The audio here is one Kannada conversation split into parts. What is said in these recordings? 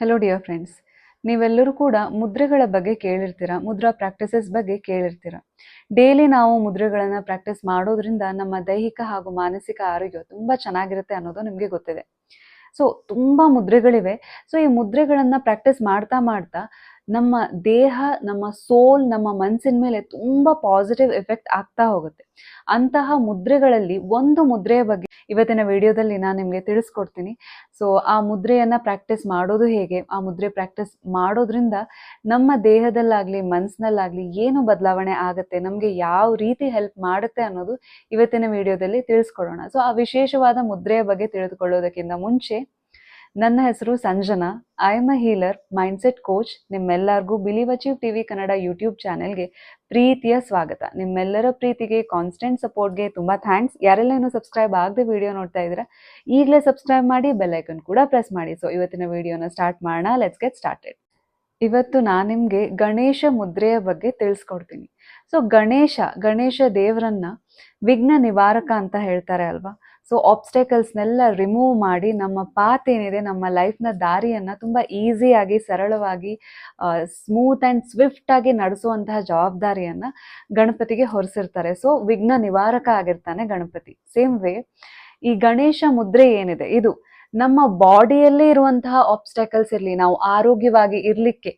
ಹಲೋ ಡಿಯರ್ ಫ್ರೆಂಡ್ಸ್ ನೀವೆಲ್ಲರೂ ಕೂಡ ಮುದ್ರೆಗಳ ಬಗ್ಗೆ ಕೇಳಿರ್ತೀರ? ಮುದ್ರಾ ಪ್ರಾಕ್ಟೀಸಸ್ ಬಗ್ಗೆ ಕೇಳಿರ್ತೀರ? ಡೈಲಿ ನಾವು ಮುದ್ರೆಗಳನ್ನು ಪ್ರಾಕ್ಟೀಸ್ ಮಾಡೋದ್ರಿಂದ ನಮ್ಮ ದೈಹಿಕ ಹಾಗೂ ಮಾನಸಿಕ ಆರೋಗ್ಯ ತುಂಬ ಚೆನ್ನಾಗಿರುತ್ತೆ ಅನ್ನೋದು ನಿಮಗೆ ಗೊತ್ತಿದೆ. ಸೊ ತುಂಬ ಮುದ್ರೆಗಳಿವೆ. ಸೊ ಈ ಮುದ್ರೆಗಳನ್ನು ಪ್ರಾಕ್ಟೀಸ್ ಮಾಡ್ತಾ ಮಾಡ್ತಾ ನಮ್ಮ ದೇಹ, ನಮ್ಮ ಸೋಲ್, ನಮ್ಮ ಮನಸ್ಸಿನ ಮೇಲೆ ತುಂಬ ಪಾಸಿಟಿವ್ ಎಫೆಕ್ಟ್ ಆಗ್ತಾ ಹೋಗುತ್ತೆ. ಅಂತಹ ಮುದ್ರೆಗಳಲ್ಲಿ ಒಂದು ಮುದ್ರೆಯ ಬಗ್ಗೆ ಇವತ್ತಿನ ವಿಡಿಯೋದಲ್ಲಿ ನಾನು ನಿಮಗೆ ತಿಳಿಸ್ಕೊಡ್ತೀನಿ. ಸೊ ಆ ಮುದ್ರೆಯನ್ನು ಪ್ರಾಕ್ಟೀಸ್ ಮಾಡೋದು ಹೇಗೆ? ಆ ಮುದ್ರೆ ಪ್ರಾಕ್ಟೀಸ್ ಮಾಡೋದ್ರಿಂದ ನಮ್ಮ ದೇಹದಲ್ಲಾಗಲಿ ಮನಸ್ಸಿನಲ್ಲಾಗಲಿ ಏನು ಬದಲಾವಣೆ ಆಗುತ್ತೆ? ನಮಗೆ ಯಾವ ರೀತಿ ಹೆಲ್ಪ್ ಮಾಡುತ್ತೆ ಅನ್ನೋದು ಇವತ್ತಿನ ವಿಡಿಯೋದಲ್ಲಿ ತಿಳಿಸ್ಕೊಡೋಣ. ಸೊ ಆ ವಿಶೇಷವಾದ ಮುದ್ರೆಯ ಬಗ್ಗೆ ತಿಳಿದುಕೊಳ್ಳೋದಕ್ಕಿಂತ ಮುಂಚೆ ನನ್ನ ಹೆಸರು Sanjana. I am a healer mindset coach ನಿಮ್ಮೆಲ್ಲರಿಗೂ believe achieve TV Kannada YouTube ಚಾನೆಲ್ಗೆ ಪ್ರೀತಿಯ ಸ್ವಾಗತ. ನಿಮ್ಮೆಲ್ಲರ ಪ್ರೀತಿಗೆ ಕಾನ್ಸ್ಟೆಂಟ್ ಸಪೋರ್ಟ್ಗೆ ತುಂಬ ಥ್ಯಾಂಕ್ಸ್ ಯಾರೆಲ್ಲ ಇನ್ನೂ ಸಬ್ಸ್ಕ್ರೈಬ್ ಆಗದೆ ವಿಡಿಯೋ ನೋಡ್ತಾ ಇದ್ರೆ ಈಗಲೇ ಸಬ್ಸ್ಕ್ರೈಬ್ ಮಾಡಿ ಬೆಲ್ ಐಕನ್ ಕೂಡ ಪ್ರೆಸ್ ಮಾಡಿ. ಸೊ ಇವತ್ತಿನ ವಿಡಿಯೋನ ಸ್ಟಾರ್ಟ್ ಮಾಡೋಣ. ಲೆಟ್ಸ್ ಗೆಟ್ ಸ್ಟಾರ್ಟೆಡ್ ಇವತ್ತು ನಾನು ನಿಮಗೆ ಗಣೇಶ ಮುದ್ರೆಯ ಬಗ್ಗೆ ತಿಳಿಸ್ಕೊಡ್ತೀನಿ. ಸೊ ಗಣೇಶ ಗಣೇಶ ದೇವರನ್ನ ವಿಘ್ನ ನಿವಾರಕ ಅಂತ ಹೇಳ್ತಾರೆ ಅಲ್ವಾ? ಸೊ ಆಬ್ಸ್ಟೆಕಲ್ಸ್ನೆಲ್ಲ ರಿಮೂವ್ ಮಾಡಿ ನಮ್ಮ ಪಾತ್ ಏನಿದೆ, ನಮ್ಮ ಲೈಫ್ನ ದಾರಿಯನ್ನು ತುಂಬ ಈಸಿಯಾಗಿ ಸರಳವಾಗಿ ಸ್ಮೂತ್ ಆ್ಯಂಡ್ ಸ್ವಿಫ್ಟ್ ಆಗಿ ನಡೆಸುವಂತಹ ಜವಾಬ್ದಾರಿಯನ್ನು ಗಣಪತಿಗೆ ಹೊರಿಸಿರ್ತಾರೆ. ಸೊ ವಿಘ್ನ ನಿವಾರಕ ಆಗಿರ್ತಾನೆ ಗಣಪತಿ. ಸೇಮ್ ವೇ ಈ ಗಣೇಶ ಮುದ್ರೆ ಏನಿದೆ? ಇದು ನಮ್ಮ ಬಾಡಿಯಲ್ಲಿ ಇರುವಂತಹ ಆಬ್ಸ್ಟ್ಯಾಕಲ್ಸ್ ಇರಲಿ, ನಾವು ಆರೋಗ್ಯವಾಗಿ ಇರಲಿಕ್ಕೆ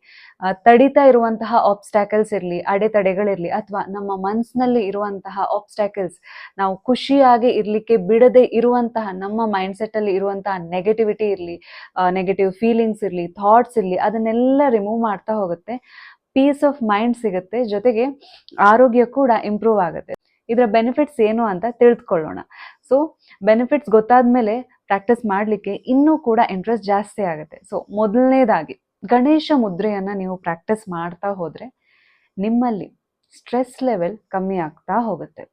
ತಡಿತಾ ಇರುವಂತಹ ಆಬ್ಸ್ಟ್ಯಾಕಲ್ಸ್ ಇರಲಿ, ಅಡೆತಡೆಗಳಿರಲಿ, ಅಥವಾ ನಮ್ಮ ಮನಸ್ಸಿನಲ್ಲಿ ಇರುವಂತಹ ಆಬ್ಸ್ಟ್ಯಾಕಲ್ಸ್ ನಾವು ಖುಷಿಯಾಗಿ ಇರಲಿಕ್ಕೆ ಬಿಡದೆ ಇರುವಂತಹ, ನಮ್ಮ ಮೈಂಡ್ಸೆಟ್ಟಲ್ಲಿ ಇರುವಂತಹ ನೆಗೆಟಿವಿಟಿ ಇರಲಿ ನೆಗೆಟಿವ್ ಫೀಲಿಂಗ್ಸ್ ಇರಲಿ ಥಾಟ್ಸ್ ಇರಲಿ, ಅದನ್ನೆಲ್ಲ ರಿಮೂವ್ ಮಾಡ್ತಾ ಹೋಗುತ್ತೆ. ಪೀಸ್ ಆಫ್ ಮೈಂಡ್ ಸಿಗುತ್ತೆ. ಜೊತೆಗೆ ಆರೋಗ್ಯ ಕೂಡ ಇಂಪ್ರೂವ್ ಆಗುತ್ತೆ. ಇದರ ಬೆನಿಫಿಟ್ಸ್ ಏನು ಅಂತ ತಿಳಿದುಕೊಳ್ಳೋಣ ಸೊ ಬೆನಿಫಿಟ್ಸ್ ಗೊತ್ತಾದ ಮೇಲೆ ಪ್ರಾಕ್ಟೀಸ್ ಮಾಡಲಿಕ್ಕೆ ಇನ್ನೂ ಕೂಡ ಇಂಟ್ರೆಸ್ಟ್ ಜಾಸ್ತಿ ಆಗುತ್ತೆ. ಸೊ ಮೊದಲನೇದಾಗಿ ಗಣೇಶ ಮುದ್ರೆಯನ್ನು ನೀವು ಪ್ರಾಕ್ಟೀಸ್ ಮಾಡ್ತಾ ಹೋದರೆ ನಿಮ್ಮಲ್ಲಿ ಸ್ಟ್ರೆಸ್ ಲೆವೆಲ್ ಕಮ್ಮಿ ಆಗ್ತಾ ಹೋಗುತ್ತೆ.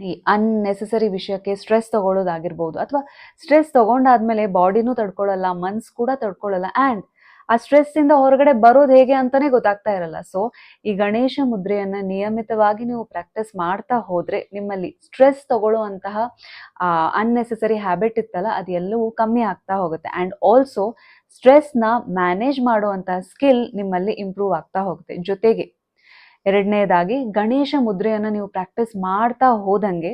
ಈ ಅನ್ನೆಸೆಸರಿ ವಿಷಯಕ್ಕೆ ಸ್ಟ್ರೆಸ್ ತಗೊಳ್ಳೋದಾಗಿರ್ಬೋದು ಅಥವಾ ಸ್ಟ್ರೆಸ್ ತಗೊಂಡಾದ್ಮೇಲೆ ಬಾಡಿನೂ ತಡ್ಕೊಳ್ಳಲ್ಲ ಮನ್ಸ್ ಕೂಡ ತಡ್ಕೊಳ್ಳಲ್ಲ ಆ್ಯಂಡ್ ಆ ಸ್ಟ್ರೆಸ್ ಇಂದ ಹೊರಗಡೆ ಬರೋದು ಹೇಗೆ ಅಂತಾನೆ ಗೊತ್ತಾಗ್ತಾ ಇರಲ್ಲ. ಸೊ ಈ ಗಣೇಶ ಮುದ್ರೆಯನ್ನ ನಿಯಮಿತವಾಗಿ ನೀವು ಪ್ರಾಕ್ಟೀಸ್ ಮಾಡ್ತಾ ಹೋದ್ರೆ ನಿಮ್ಮಲ್ಲಿ ಸ್ಟ್ರೆಸ್ ತಗೊಳ್ಳುವಂತಹ ಅನ್ನೆಸೆಸರಿ ಹ್ಯಾಬಿಟ್ ಇತ್ತಲ್ಲ ಅದೆಲ್ಲವೂ ಕಮ್ಮಿ ಆಗ್ತಾ ಹೋಗುತ್ತೆ. ಆ್ಯಂಡ್ ಆಲ್ಸೋ ಸ್ಟ್ರೆಸ್ನ ಮ್ಯಾನೇಜ್ ಮಾಡುವಂತಹ ಸ್ಕಿಲ್ ನಿಮ್ಮಲ್ಲಿ ಇಂಪ್ರೂವ್ ಆಗ್ತಾ ಹೋಗುತ್ತೆ. ಜೊತೆಗೆ, ಎರಡನೇದಾಗಿ ಗಣೇಶ ಮುದ್ರೆಯನ್ನು ನೀವು ಪ್ರಾಕ್ಟೀಸ್ ಮಾಡ್ತಾ ಹೋದಂಗೆ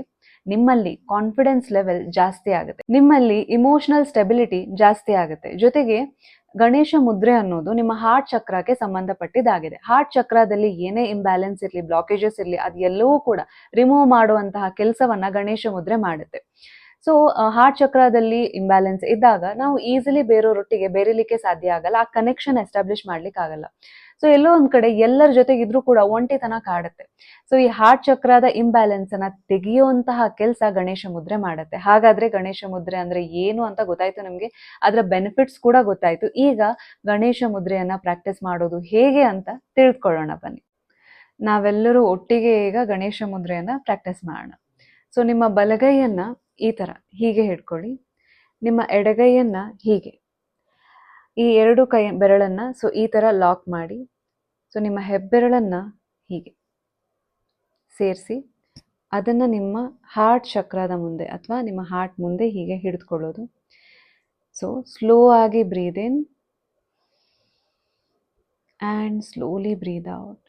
ನಿಮ್ಮಲ್ಲಿ ಕಾನ್ಫಿಡೆನ್ಸ್ ಲೆವೆಲ್ ಜಾಸ್ತಿ ಆಗುತ್ತೆ. ನಿಮ್ಮಲ್ಲಿ ಇಮೋಷನಲ್ ಸ್ಟೆಬಿಲಿಟಿ ಜಾಸ್ತಿ ಆಗುತ್ತೆ. ಜೊತೆಗೆ ಗಣೇಶ ಮುದ್ರೆ ಅನ್ನೋದು ನಿಮ್ಮ ಹಾರ್ಟ್ ಚಕ್ರಕ್ಕೆ ಸಂಬಂಧಪಟ್ಟಿದ್ದಾಗಿದೆ ಹಾರ್ಟ್ ಚಕ್ರದಲ್ಲಿ ಏನೇ ಇಂಬ್ಯಾಲೆನ್ಸ್ ಇರಲಿ ಬ್ಲಾಕೇಜಸ್ ಇರಲಿ ಅದೆಲ್ಲವೂ ಕೂಡ ರಿಮೂವ್ ಮಾಡುವಂತಹ ಕೆಲಸವನ್ನ ಗಣೇಶ ಮುದ್ರೆ ಮಾಡುತ್ತೆ. ಸೊ ಹಾರ್ಟ್ ಚಕ್ರದಲ್ಲಿ ಇಂಬ್ಯಾಲೆನ್ಸ್ ಇದ್ದಾಗ ನಾವು ಈಸಿಲಿ ಬೇರೆಯವರೊಟ್ಟಿಗೆ ಬೇರೆಲಿಕ್ಕೆ ಸಾಧ್ಯ ಆಗಲ್ಲ, ಆ ಕನೆಕ್ಷನ್ ಎಸ್ಟಾಬ್ಲಿಷ್ ಮಾಡ್ಲಿಕ್ಕೆ ಆಗಲ್ಲ. ಸೊ ಎಲ್ಲೋ ಒಂದ್ ಕಡೆ ಎಲ್ಲರ ಜೊತೆಗಿದ್ರೂ ಕೂಡ ಒಂಟಿತನ ಕಾಡುತ್ತೆ. ಸೊ ಈ ಹಾರ್ಟ್ ಚಕ್ರದ ಇಂಬ್ಯಾಲೆನ್ಸ್ ಅನ್ನ ತೆಗೆಯುವಂತಹ ಕೆಲಸ ಗಣೇಶ ಮುದ್ರೆ ಮಾಡುತ್ತೆ. ಹಾಗಾದ್ರೆ ಗಣೇಶ ಮುದ್ರೆ ಅಂದ್ರೆ ಏನು ಅಂತ ಗೊತ್ತಾಯ್ತು ನಮ್ಗೆ? ಅದರ ಬೆನಿಫಿಟ್ಸ್ ಕೂಡ ಗೊತ್ತಾಯ್ತು. ಈಗ ಗಣೇಶ ಮುದ್ರೆಯನ್ನ ಪ್ರಾಕ್ಟೀಸ್ ಮಾಡೋದು ಹೇಗೆ ಅಂತ ತಿಳ್ಕೊಳ್ಳೋಣ ಬನ್ನಿ. ನಾವೆಲ್ಲರೂ ಒಟ್ಟಿಗೆ ಈಗ ಗಣೇಶ ಮುದ್ರೆಯನ್ನ ಪ್ರಾಕ್ಟೀಸ್ ಮಾಡೋಣ. ಸೊ ನಿಮ್ಮ ಬಲಗೈಯನ್ನ ಈ ತರ ಹೀಗೆ ಹಿಡ್ಕೊಳ್ಳಿ. ನಿಮ್ಮ ಎಡಗೈಯನ್ನ ಹೀಗೆ. ಈ ಎರಡು ಕೈ ಬೆರಳನ್ನ ಸೊ, ಈ ತರ ಲಾಕ್ ಮಾಡಿ. ಸೊ ನಿಮ್ಮ ಹೆಬ್ಬೆರಳನ್ನ ಹೀಗೆ ಸೇರಿಸಿ. ಅದನ್ನ ನಿಮ್ಮ ಹಾರ್ಟ್ ಚಕ್ರದ ಮುಂದೆ ಅಥವಾ ನಿಮ್ಮ ಹಾರ್ಟ್ ಮುಂದೆ ಹೀಗೆ ಹಿಡಿದುಕೊಳ್ಳೋದು ಸೊ ಸ್ಲೋ ಆಗಿ breathe in and slowly breathe out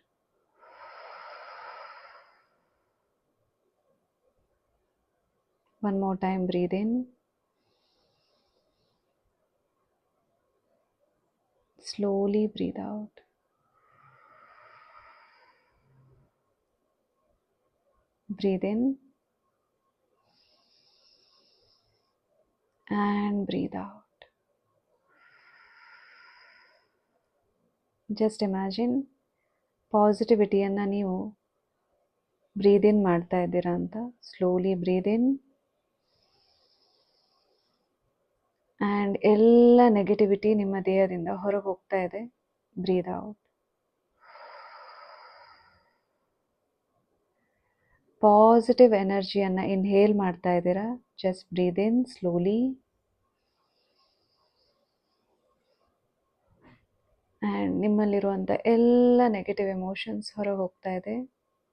One more time breathe in slowly breathe out. Breathe in and breathe out. Just imagine ಪಾಸಿಟಿವಿಟಿಯನ್ನು ನೀವು ಬ್ರೀದ್ ಇನ್ ಮಾಡ್ತಾ ಇದ್ದೀರಾ ಅಂತ ಸ್ಲೋಲಿ ಬ್ರೀದ್ And ಎಲ್ಲ ನೆಗೆಟಿವಿಟಿ ನಿಮ್ಮ ದೇಹದಿಂದ ಹೊರಗೆ ಹೋಗ್ತಾ ಇದೆ ಬ್ರೀದ್ ಔಟ್ ಪಾಸಿಟಿವ್ ಎನರ್ಜಿಯನ್ನು ಇನ್ಹೇಲ್ ಮಾಡ್ತಾ ಇದ್ದೀರಾ? Just breathe in slowly and ನಿಮ್ಮಲ್ಲಿರುವಂಥ ಎಲ್ಲ ನೆಗೆಟಿವ್ ಎಮೋಷನ್ಸ್ ಹೊರಗೆ ಹೋಗ್ತಾ ಇದೆ.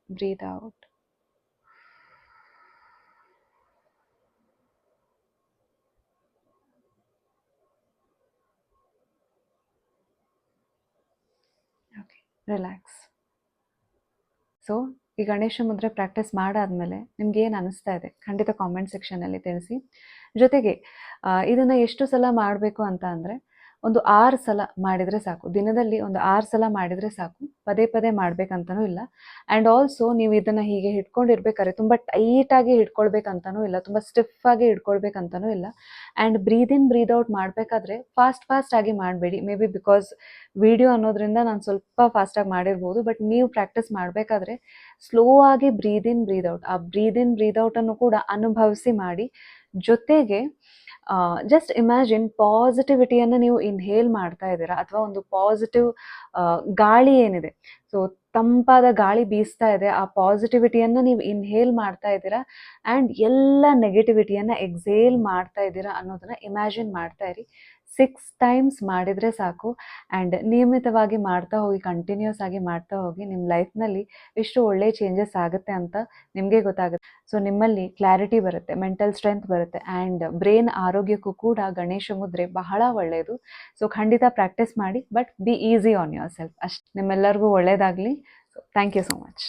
ಬ್ರೀದ್ ಔಟ್ ರಿಲ್ಯಾಕ್ಸ್ ಸೊ ಈ ಗಣೇಶ ಮುದ್ರೆ ಪ್ರಾಕ್ಟೀಸ್ ಮಾಡಾದ್ಮೇಲೆ ನಿಮ್ಗೆ ಏನು ಅನಿಸ್ತಾ ಇದೆ? ಖಂಡಿತ ಕಾಮೆಂಟ್ ಸೆಕ್ಷನಲ್ಲಿ ತಿಳಿಸಿ. ಜೊತೆಗೆ ಇದನ್ನು ಎಷ್ಟು ಸಲ ಮಾಡಬೇಕು ಅಂತ ಅಂದರೆ ಒಂದು ಆರು ಸಲ ಮಾಡಿದರೆ ಸಾಕು. ದಿನದಲ್ಲಿ ಒಂದು ಆರು ಸಲ ಮಾಡಿದರೆ ಸಾಕು. ಪದೇ ಪದೇ ಮಾಡಬೇಕಂತನೂ ಇಲ್ಲ. ಆ್ಯಂಡ್ ಆಲ್ಸೋ ನೀವು ಇದನ್ನು ಹೀಗೆ ಹಿಡ್ಕೊಂಡಿರ್ಬೇಕಾದ್ರೆ ತುಂಬ ಟೈಟಾಗಿ ಹಿಡ್ಕೊಳ್ಬೇಕಂತನೂ ಇಲ್ಲ. ತುಂಬ ಸ್ಟಿಫಾಗಿ ಹಿಡ್ಕೊಳ್ಬೇಕಂತನೂ ಇಲ್ಲ. And breathe in breathe out ಮಾಡಬೇಕಾದ್ರೆ ಫಾಸ್ಟ್ ಫಾಸ್ಟ್ ಆಗಿ ಮಾಡಬೇಡಿ. ಮೇ ಬಿ ಬಿಕಾಸ್ ವಿಡಿಯೋ ಅನ್ನೋದ್ರಿಂದ ನಾನು ಸ್ವಲ್ಪ ಫಾಸ್ಟಾಗಿ ಮಾಡಿರ್ಬೋದು. ಬಟ್ ನೀವು ಪ್ರಾಕ್ಟೀಸ್ ಮಾಡಬೇಕಾದ್ರೆ ಸ್ಲೋ ಆಗಿ ಬ್ರೀದ್ ಇನ್ ಬ್ರೀದ್ ಔಟ್ ಆ ಬ್ರೀದ್ ಇನ್ ಬ್ರೀದ್ ಔಟನ್ನು ಕೂಡ ಅನುಭವಿಸಿ ಮಾಡಿ. ಜೊತೆಗೆ ಜಸ್ಟ್ ಇಮ್ಯಾಜಿನ್ ಪಾಸಿಟಿವಿಟಿಯನ್ನು ನೀವು ಇನ್ಹೇಲ್ ಮಾಡ್ತಾ ಇದ್ದೀರಾ ಅಥವಾ ಒಂದು ಪಾಸಿಟಿವ್ ಗಾಳಿ ಏನಿದೆ. ಸೊ ತಂಪಾದ ಗಾಳಿ ಬೀಸ್ತಾ ಇದೆ, ಆ ಪಾಸಿಟಿವಿಟಿಯನ್ನು ನೀವು ಇನ್ಹೇಲ್ ಮಾಡ್ತಾ ಇದ್ದೀರಾ ಆ್ಯಂಡ್ ಎಲ್ಲ ನೆಗೆಟಿವಿಟಿಯನ್ನು ಎಕ್ಸೇಲ್ ಮಾಡ್ತಾ ಇದ್ದೀರಾ ಅನ್ನೋದನ್ನ ಇಮ್ಯಾಜಿನ್ ಮಾಡ್ತಾ ಇರಿ. ಸಿಕ್ಸ್ ಟೈಮ್ಸ್ ಮಾಡಿದರೆ ಸಾಕು ಆ್ಯಂಡ್ ನಿಯಮಿತವಾಗಿ ಮಾಡ್ತಾ ಹೋಗಿ ಕಂಟಿನ್ಯೂಸ್ ಆಗಿ ಮಾಡ್ತಾ ಹೋಗಿ ನಿಮ್ಮ ಲೈಫ್ನಲ್ಲಿ ಎಷ್ಟು ಒಳ್ಳೆಯ ಚೇಂಜಸ್ ಆಗುತ್ತೆ ಅಂತ ನಿಮಗೆ ಗೊತ್ತಾಗುತ್ತೆ. ಸೊ ನಿಮ್ಮಲ್ಲಿ ಕ್ಲಾರಿಟಿ ಬರುತ್ತೆ ಮೆಂಟಲ್ ಸ್ಟ್ರೆಂತ್ ಬರುತ್ತೆ ಆ್ಯಂಡ್ ಬ್ರೈನ್ ಆರೋಗ್ಯಕ್ಕೂ ಕೂಡ ಗಣೇಶ ಮುದ್ರೆ ಬಹಳ ಒಳ್ಳೆಯದು. ಸೊ ಖಂಡಿತ ಪ್ರಾಕ್ಟೀಸ್ ಮಾಡಿ but be easy on yourself ಅಷ್ಟು. ನಿಮ್ಮೆಲ್ಲರಿಗೂ ಒಳ್ಳೆಯದಾಗಲಿ so thank you so much